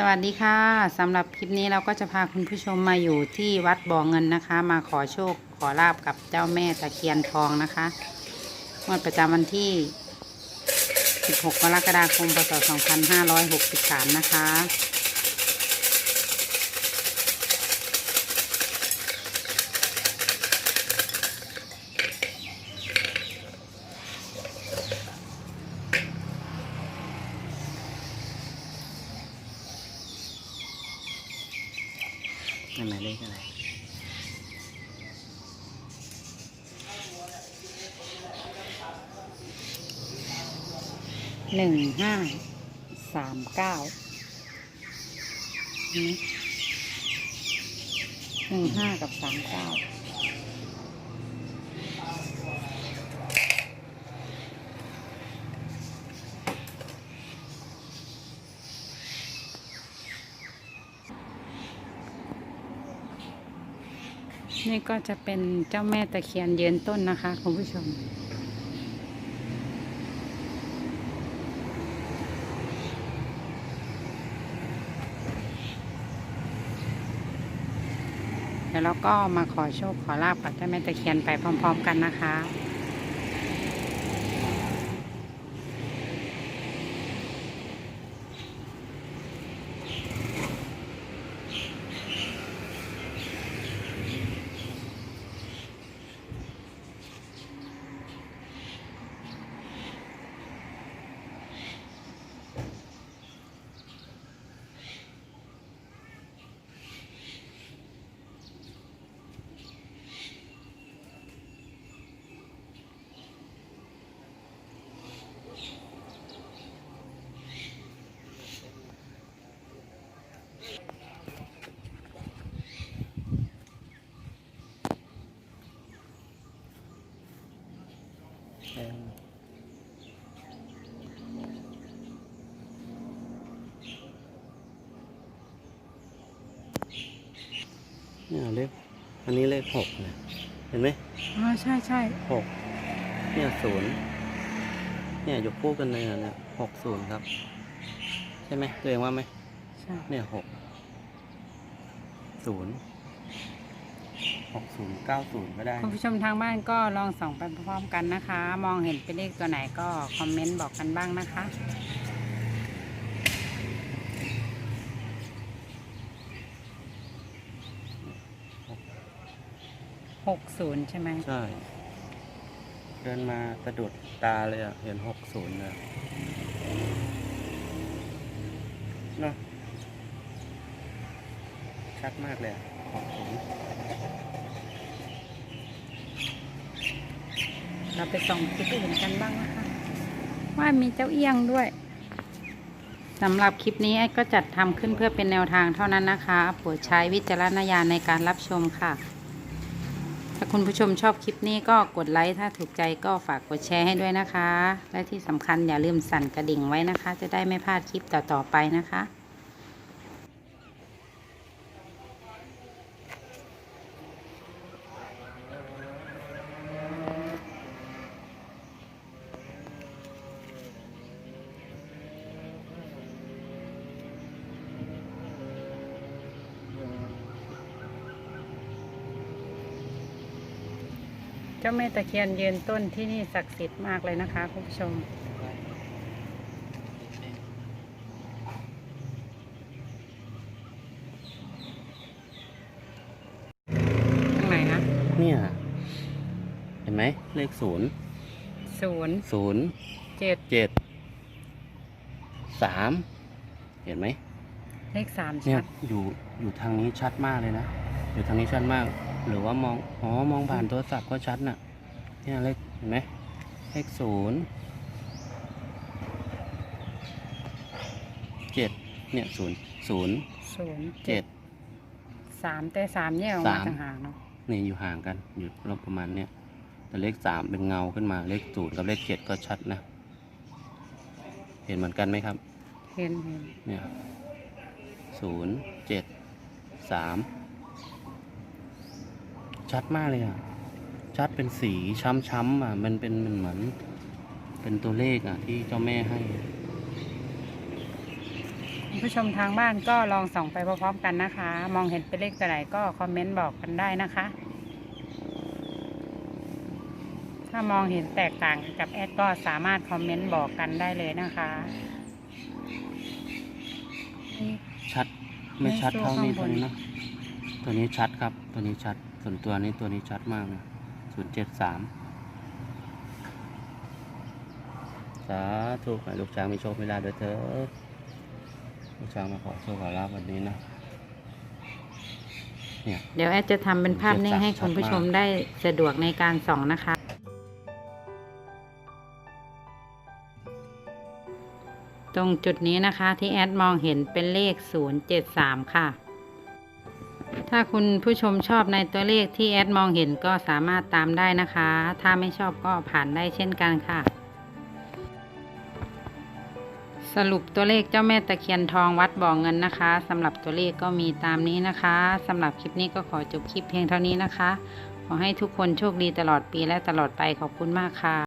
สวัสดีค่ะสำหรับคลิปนี้เราก็จะพาคุณผู้ชมมาอยู่ที่วัดบ่อเงินนะคะ มาขอโชคขอลาบกับเจ้าแม่ตะเคียนทองนะคะงวดประจำวันที่ 16 กรกฎาคม พศ 2563 นะคะ นั่นหมายเลขอะไรหนึ่งห้าสามเก้าหนึ่งห้ากับสามเก้า นี่ก็จะเป็นเจ้าแม่ตะเคียนยืนต้นนะคะคุณผู้ชม เดี๋ยวเราก็มาขอโชคขอลาบกับเจ้าแม่ตะเคียนไปพร้อม ๆ กันนะคะ เนี่ยเลขอันนี้เลขหกนะเห็นไหมอ๋อใช่ใช่หกเนี่ยศูนย์เนี่ยยกคู่กันเลยนะเนี่ยหกศูนย์ครับ ใช่ไหมตัวเองว่าไหมใช่เนี่ยหกศูนย์ 6090 ก็ได้ คุณผู้ชมทางบ้านก็ลองส่องไปพร้อมกันนะคะ มองเห็นเป็นเลขตัวไหนก็คอมเมนต์บอกกันบ้างนะคะหกศูนย์ใช่ไหมใช่ เดินมาสะดุดตาเลยอะ เห็นห60เลยเนาะชัดมากเลยหกศูนย์ เราไปส่องคลิปอื่นกันบ้างนะคะว่ามีเจ้าเอี้ยงด้วยสำหรับคลิปนี้ไอ้ก็จัดทำขึ้นเพื่อเป็นแนวทางเท่านั้นนะคะโปรดใช้วิจารณญาณในการรับชมค่ะ ถ้าคุณผู้ชมชอบคลิปนี้ก็กดไลค์ถ้าถูกใจก็ฝากกดแชร์ให้ด้วยนะคะ และที่สำคัญอย่าลืมสั่นกระดิ่งไว้นะคะ จะได้ไม่พลาดคลิปต่อๆไปนะคะ เจ้าแม่ตะเคียนยืนต้นที่นี่ศักดิ์สิทธิ์มากเลยนะคะคุณผู้ชม ตรงไหนนะเนี่ย เห็นไหม เลขศูนย์ศูนย์ศูนย์เจ็ดเจ็ดสามเห็นไหม เลขสามเนี่ยชัดอยู่อยู่ทางนี้ชัดมากเลยนะ อยู่ทางนี้ชัดมาก หรือว่ามอง อ๋อ มองผ่านโทรศัพท์ก็ชัดน่ะ เนี่ยเลขเห็นไหมเลขศูนย์เจ็ดเนี่ยศูนย์ศูนย์ศูนย์เจ็ดสามแต่สามแยกออกมาสามต่างหากเนาะนี่อยู่ห่างกัน อยู่รอบประมาณเนี่ยแต่เลขสามเป็นเงาขึ้นมาเลขศูนย์กับเลขเจ็ดก็ชัดนะ เห็นเหมือนกันไหมครับ เห็นเห็นเนี่ยศูนย์เจ็ดสาม ชัดมากเลยอะ ชัดเป็นสีช้ำๆอะ มันเป็นมันเหมือน เป็นตัวเลขอะ ที่เจ้าแม่ให้คุณคุณผู้ชมทางบ้านก็ลองส่องไปพร้อมๆกันนะคะ มองเห็นเป็นเลขตัวไหนก็คอมเมนต์บอกกันได้นะคะ ถ้ามองเห็นแตกต่างกับแอดก็สามารถคอมเมนต์บอกกันได้เลยนะคะ ชัดไม่ชัดไม่สู้เท่านี้ข้างบนตัวนี้นะตัวนี้ชัดครับ ตัวนี้ชัด ส่วนตัวนี้ตัวนี้ชัดมากนะศูนย์เจ็ดสามสาธุขอให้ลูกช้างมีโชคมีลาภด้วยเถอะลูกช้างมาขอโชคขอลาภวันนี้นะเนี่ยเดี๋ยวแอดจะทำเป็นภาพนิ่งให้คุณผู้ชมได้สะดวกในการส่องนะคะ ตรงจุดนี้นะคะที่แอดมองเห็นเป็นเลข 073 ค่ะ ถ้าคุณผู้ชมชอบในตัวเลขที่แอดมองเห็นก็สามารถตามได้นะคะ ถ้าไม่ชอบก็ผ่านได้เช่นกันค่ะ สรุปตัวเลขเจ้าแม่ตะเคียนทองวัดบ่อเงินนะคะสำหรับตัวเลขก็มีตามนี้นะคะสำหรับคลิปนี้ก็ขอจบคลิปเพียงเท่านี้นะคะ ขอให้ทุกคนโชคดีตลอดปีและตลอดไปขอบคุณมากค่ะ